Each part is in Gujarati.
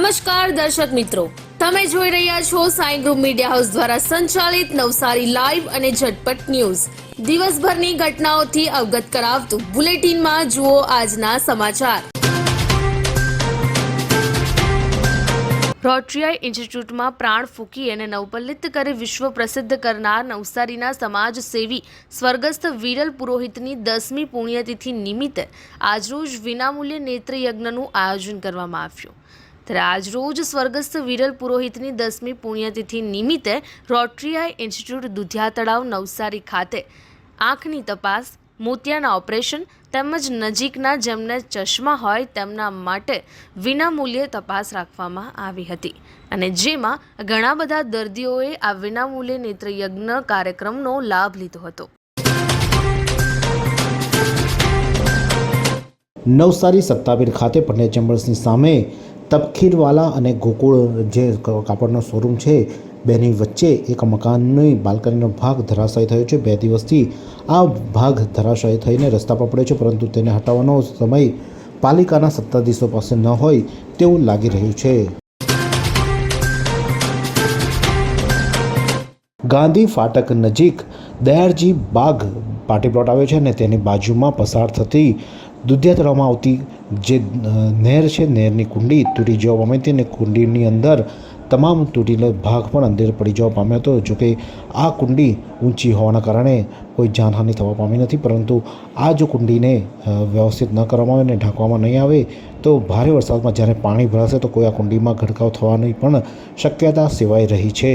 નમસ્કાર દર્શક મિત્રો. તમે જોઈ રહ્યા છો સાઈ ગ્રુપ મીડિયા હાઉસ દ્વારા સંચાલિત નવસારી લાઈવ અને ઝટપટ ન્યૂઝ. દિવસભરની ઘટનાઓથી અવગત કરાવતું બુલેટિનમાં જુઓ આજના સમાચાર. રોટરીયાઈ ઇન્સ્ટિટ્યૂટમાં પ્રાણ ફૂંકી અને નવપલ્લિત કરી વિશ્વ પ્રસિદ્ધ કરનાર નવસારીના સમાજ સેવી સ્વર્ગસ્થ વિરલ પુરોહિતની દસમી પુણ્યતિથિ નિમિત્તે આજરોજ વિનામૂલ્ય નેત્રયજ્ઞનું આયોજન કરવામાં આવ્યું. આજરોજ સ્વર્ગસ્થ વિરલ પુરોહિતની દસમી પુણ્યતિથિ નિમિત્તે રોટરીઆઈ ઇન્સ્ટિટ્યૂટ દુધિયા તળાવ નવસારી ખાતે આંખની તપાસ, મોતિયાના ઓપરેશન તેમજ નજીકના જેમને ચશ્મા હોય તેમના માટે વિનામૂલ્યે તપાસ રાખવામાં આવી હતી. અને જેમાં ઘણા બધા દર્દીઓએ આ વિનામૂલ્યે નેત્રયજ્ઞ કાર્યક્રમનો લાભ લીધો હતો. નવસારી સત્તાવીર ખાતે પંડ્યા ચેમ્બર્સની સામે તપખીરવાલા અને ગોકુળ જે કાપડનો શોરૂમ છે, બેની વચ્ચે એક મકાનની બાલ્કનીનો ભાગ ધરાશાયી થયો છે. બે દિવસથી આ ભાગ ધરાશાયી થઈને રસ્તા પર પડ્યો છે, પરંતુ તેને હટાવવાનો સમય પાલિકાના સત્તાધીશો પાસે ન હોય તેવું લાગી રહ્યું છે. ગાંધી ફાટક નજીક દયારજી બાગ પાર્ટી પ્લોટ આવ્યો છે અને તેની બાજુમાં પસાર થતી દુધિયા તળાવમાં આવતી જે નહેર છે, નહેરની કુંડી તૂટી જવા પામી હતી અને કુંડીની અંદર તમામ તૂટીનો ભાગ પણ અંદર પડી જવા પામ્યો હતો. જોકે આ કુંડી ઊંચી હોવાના કારણે કોઈ જાનહાનિ થવા પામી નથી, પરંતુ આ જો કુંડીને વ્યવસ્થિત ન કરવામાં આવે અને ઢાંકવામાં નહીં આવે, તો ભારે વરસાદમાં જ્યારે પાણી ભરાશે તો કોઈ આ કુંડીમાં ગડકાવ થવાની પણ શક્યતા સેવાઈ રહી છે.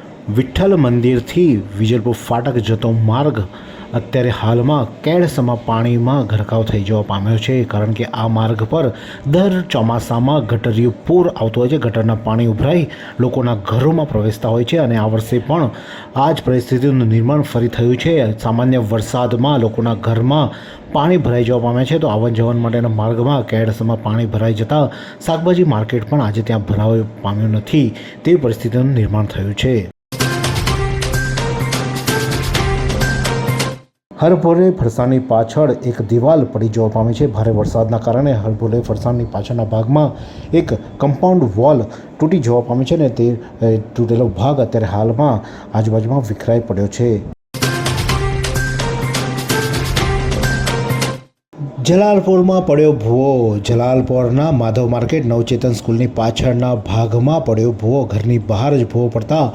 Vitthal મંદિરથી વિજલપુર ફાટક જતો માર્ગ અત્યારે હાલમાં કેળસમા પાણીમાં ગરકાવ થઈ જવા પામ્યો છે, કારણ કે આ માર્ગ પર દર ચોમાસામાં ગટરિયું પૂર આવતું હોય છે. ગટરના પાણી ઉભરાઈ લોકોના ઘરોમાં પ્રવેશતા હોય છે અને આ વર્ષે પણ આ જ પરિસ્થિતિનું નિર્માણ ફરી થયું છે. સામાન્ય વરસાદમાં લોકોના ઘરમાં પાણી ભરાઈ જવા પામ્યા છે. તો આવન જવન માટેના માર્ગમાં કેળસમાં પાણી ભરાઈ જતાં શાકભાજી માર્કેટ પણ આજે ત્યાં ભરાવા પામ્યું નથી. તેવી પરિસ્થિતિનું નિર્માણ થયું છે. હરભોરે ફરસાણની પાછળ એક દિવાલ પડી જોવા પામી છે. ભારે વરસાદના કારણે હરભોરે ફરસાણની પાછળના ભાગમાં એક કમ્પાઉન્ડ વોલ તૂટી જોવા પામી છે ને તે તૂટેલો ભાગ અત્યારે હાલમાં આજુબાજુમાં વિખરાઈ પડ્યો છે. જલાલપુરમાં પડ્યો ભૂવો. જલાલપોરના માધવ માર્કેટ નવચેતન સ્કૂલની પાછળના ભાગમાં પડ્યો ભૂવો. ઘરની બહાર જ ભૂવો પડતા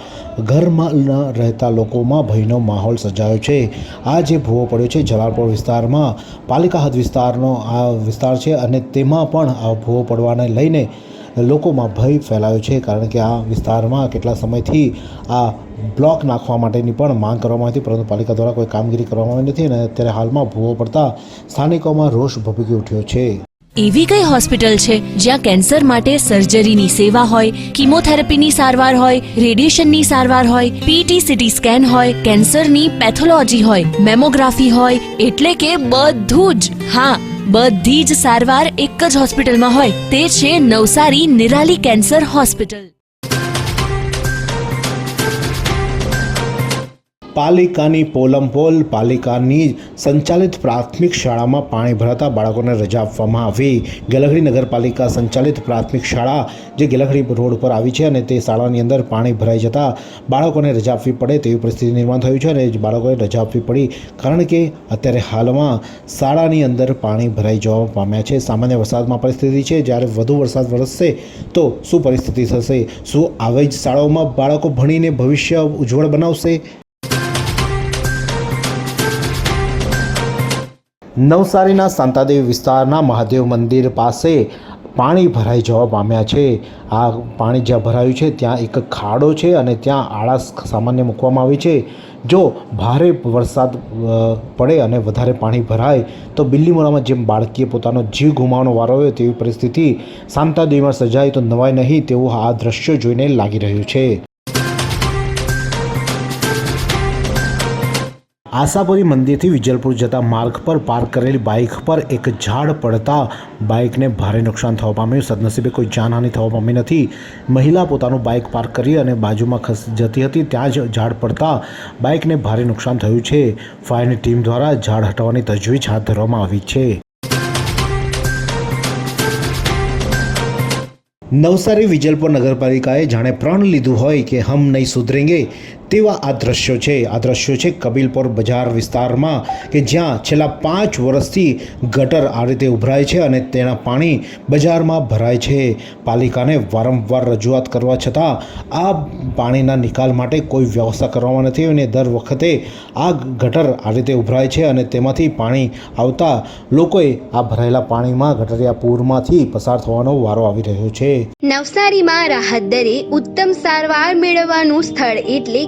ઘરમાં રહેતા લોકોમાં ભયનો માહોલ સર્જાયો છે. આ જે ભૂવો પડ્યો છે જલાલપોર વિસ્તારમાં, પાલિકા હદ વિસ્તારનો આ વિસ્તાર છે અને તેમાં પણ આ ભૂવો પડવાને લઈને લોકોમાં ભય ફેલાયો છે. કારણ કે આ વિસ્તારમાં કેટલા સમયથી આ બ્લોક નાખવા માટેની પણ માંગ કરવામાં હતી, પરંતુ પાલિકા દ્વારા કોઈ કામગીરી કરવામાં આવી નથી અને અત્યારે હાલમાં ભૂવો પડતા સ્થાનિકોમાં રોષ ભભૂકી ઉઠ્યો છે. એવી કઈ હોસ્પિટલ છે જ્યાં કેન્સર માટે સર્જરીની સેવા હોય, કિમોથેરાપીની સારવાર હોય, રેડિયેશનની સારવાર હોય પીટી સીટી સ્કેન હોય, કેન્સરની પેથોલોજી હોય, મેમોગ્રાફી હોય, એટલે કે બધું જ. હા, બધી જ સારવાર એક જ હોસ્પિટલમાં હોય, તે છે નવસારી નિરાલી કેન્સર હોસ્પિટલ. પાલિકાની પોલમપોલ પાલિકાની સંચાલિત પ્રાથમિક શાળામાં પાણી ભરાતા બાળકોને રજા આપવામાં આવી. ગેલખડી નગરપાલિકા સંચાલિત પ્રાથમિક શાળા, જે ગેલખડી રોડ પર આવી છે અને તે શાળાની અંદર પાણી ભરાઈ જતાં બાળકોને રજા આપવી પડે તેવી પરિસ્થિતિ નિર્માણ થયું છે અને બાળકોને રજા આપવી પડી. કારણ કે અત્યારે હાલમાં શાળાની અંદર પાણી ભરાઈ જવા પામ્યા છે. સામાન્ય વરસાદમાં પરિસ્થિતિ છે. જ્યારે વધુ વરસાદ વરસશે તો શું પરિસ્થિતિ થશે? શું આવી જ શાળાઓમાં બાળકો ભણીને ભવિષ્ય ઉજ્જવળ બનાવશે? નવસારીના શાંતાદેવી વિસ્તારના મહાદેવ મંદિર પાસે પાણી ભરાઈ જવા પામ્યા છે. આ પાણી જ્યાં ભરાયું છે, ત્યાં એક ખાડો છે અને ત્યાં આળસ સામાન્ય મૂકવામાં આવી છે. જો ભારે વરસાદ પડે અને વધારે પાણી ભરાય, તો બિલ્લીમોરામાં જેમ બાળકીએ પોતાનો જીવ ગુમાવવાનો વારો આવ્યો, તેવી પરિસ્થિતિ શાંતાદેવીમાં સર્જાય તો નવાય નહીં તેવું આ દ્રશ્યો જોઈને લાગી રહ્યું છે. આશાપુરી મંદિરથી વિજલપુર જતા માર્ગ પર પાર્ક કરેલી બાઇક પર એક ઝાડ પડતા બાઇકને ભારે નુકસાન થવા પામ્યું. સદનસીબે કોઈ જાનહાનિ થવા પામી નથી. મહિલા પોતાનું બાઇક પાર્ક કરી અને બાજુમાં ખસી જતી હતી, ત્યાં જ ઝાડ પડતા બાઇકને ભારે નુકસાન થયું છે. ફાયરની ટીમ દ્વારા ઝાડ હટાવવાની તજવીજ હાથ ધરવામાં આવી છે. નવસારી વિજલપુર નગરપાલિકાએ જાણે પ્રણ લીધું હોય કે હમ નહીં સુધરેંગે તેવા આ દ્રશ્યો છે. આ દ્રશ્યો છે કબીલપોર બજાર વિસ્તારમાં કે જ્યાં છેલ્લા પાંચ વર્ષથી ગટર આ રીતે ઉભરાય છે અને તેના પાણી બજારમાં ભરાય છે. પાલિકાને વારંવાર રજૂઆત કરવા છતાં આ પાણીના નિકાલ માટે કોઈ વ્યવસ્થા કરવામાં નથી અને દર વખતે આ ગટર આ રીતે ઉભરાય છે અને તેમાંથી પાણી આવતા લોકોએ આ ભરાયેલા પાણીમાં ગટરિયા પૂરમાંથી પસાર થવાનો વારો આવી રહ્યો છે. નવસારીમાં રાહત દરે ઉત્તમ સારવાર મેળવવાનું સ્થળ એટલે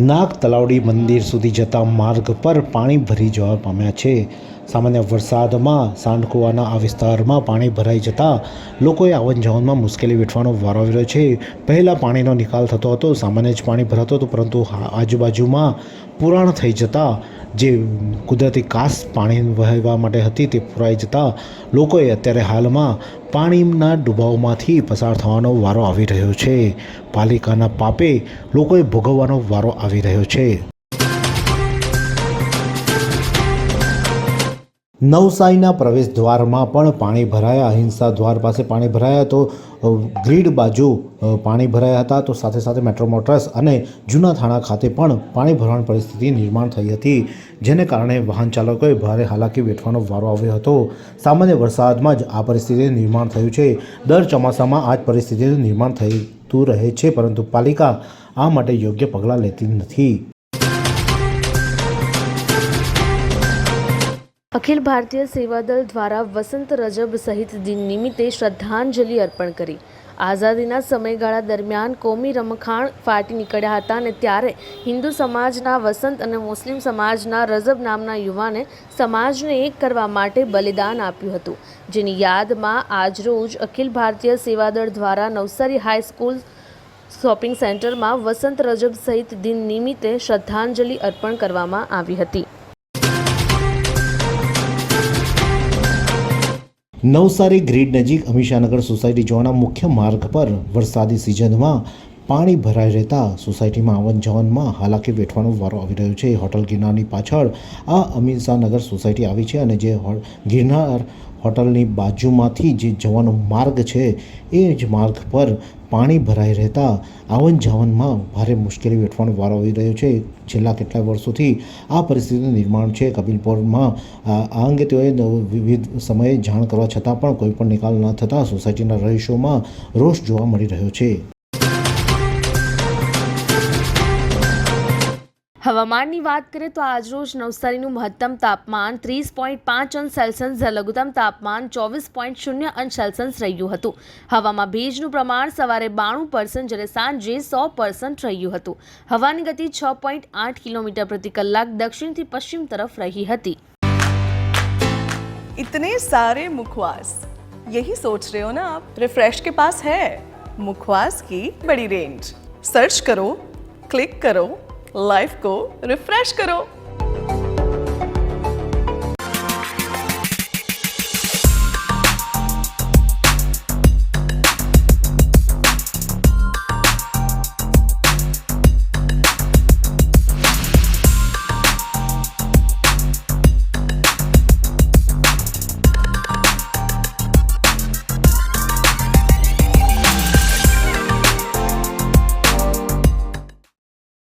નાગ તલાવડી મંદિર સુધી જતા માર્ગ પર પાણી ભરી જવા પામ્યા છે. સામાન્ય વરસાદમાં સાંડકુવાના આ વિસ્તારમાં પાણી ભરાઈ જતાં લોકોએ આવન જાવનમાં મુશ્કેલી વેઠવાનો વારો આવ્યો છે. પહેલાં પાણીનો નિકાલ થતો હતો, સામાન્ય જ પાણી ભરાતો હતું, પરંતુ આજુબાજુમાં પુરાણ થઈ જતાં જે કુદરતી કાસ પાણી વહેવા માટે હતી તે પુરાઈ જતાં લોકોએ અત્યારે હાલમાં પાણીના ડુબાવમાંથી પસાર થવાનો વારો આવી રહ્યો છે. પાલિકાના પાપે લોકોએ ભોગવવાનો વારો આવી રહ્યો છે. નવસારીના પ્રવેશ દ્વારમાં પણ પાણી ભરાયા. અહિંસા દ્વાર પાસે પાણી ભરાયા તો ગ્રીડ બાજુ પાણી ભરાયા હતા તો સાથે સાથે મેટ્રો મોટર્સ અને જૂના થાણા ખાતે પણ પાણી ભરવાની પરિસ્થિતિ નિર્માણ થઈ હતી, જેને કારણે વાહન ચાલકોએ ભારે હાલાકી વેઠવાનો વારો આવ્યો હતો. સામાન્ય વરસાદમાં જ આ પરિસ્થિતિનું નિર્માણ થયું છે. દર ચોમાસામાં આ જ પરિસ્થિતિનું નિર્માણ થતું રહે છે, પરંતુ પાલિકા આ માટે યોગ્ય પગલાં લેતી નથી. અખિલ ભારતીય સેવાદળ દ્વારા વસંત રજબ સહિત દિન નિમિત્તે શ્રદ્ધાંજલિ અર્પણ કરી. આઝાદીના સમયગાળા દરમિયાન કોમી રમખાણ ફાટી નીકળ્યા હતા અને ત્યારે હિન્દુ સમાજના વસંત અને મુસ્લિમ સમાજના રજબ નામના યુવાને સમાજને એક કરવા માટે બલિદાન આપ્યું હતું. જેની યાદમાં આજરોજ અખિલ ભારતીય સેવાદળ દ્વારા નવસારી હાઈસ્કૂલ શોપિંગ સેન્ટરમાં વસંત રજબ સહિત દિન નિમિત્તે શ્રદ્ધાંજલિ અર્પણ કરવામાં આવી હતી. નવસારી ગ્રીડ નજીક અમીશાનગર સોસાયટી જવાના મુખ્ય માર્ગ પર વરસાદી સિઝનમાં પાણી ભરાઈ રહેતા સોસાયટીમાં આવન જવનમાં હાલાકી વેઠવાનો વારો આવી રહ્યો છે. હોટલ ગિરનારની પાછળ આ અમીશાનગર સોસાયટી આવી છે અને જે ગિરનાર હોટલની બાજુમાંથી જે જવાનો માર્ગ છે એ જ માર્ગ પર પાણી ભરાઈ રહેતા આવન જાવનમાં ભારે મુશ્કેલી વેઠવાનો વારો આવી રહ્યો છે. છેલ્લા કેટલાય વર્ષોથી આ પરિસ્થિતિનું નિર્માણ છે. કપિલપોરમાં આ અંગે તેઓએ વિવિધ સમયે જાણ કરવા છતાં પણ કોઈ પણ નિકાલ ન થતાં સોસાયટીના રહીશોમાં રોષ જોવા મળી રહ્યો છે. હવામાનની વાત કરીએ તો આજરોજ નવસારીનું મહત્તમ તાપમાન ત્રીસ પોઈન્ટ પાંચ અંશ સેલ્સિયસ જ્યારે લઘુત્તમ તાપમાન ચોવીસ પોઈન્ટ શૂન્ય અંશ સેલ્સિયસ રહ્યું હતું હવામાં ભેજનું પ્રમાણ સવારે બાણું પર્સન્ટ જ્યારે સાંજે સો પર્સન્ટ રહ્યું હતું હવાની ગતિ છ પોઈન્ટ આઠ કિલોમીટર પ્રતિ કલાક દક્ષિણથી પશ્ચિમ તરફ રહી હતી इतने सारे मुखवास यही सोच रहे हो ना आप रिफ्रेश के पास है मुखवास की बड़ी रेंज सर्च करो क्लिक करो લાઈફ કો રિફ્રેશ કરો.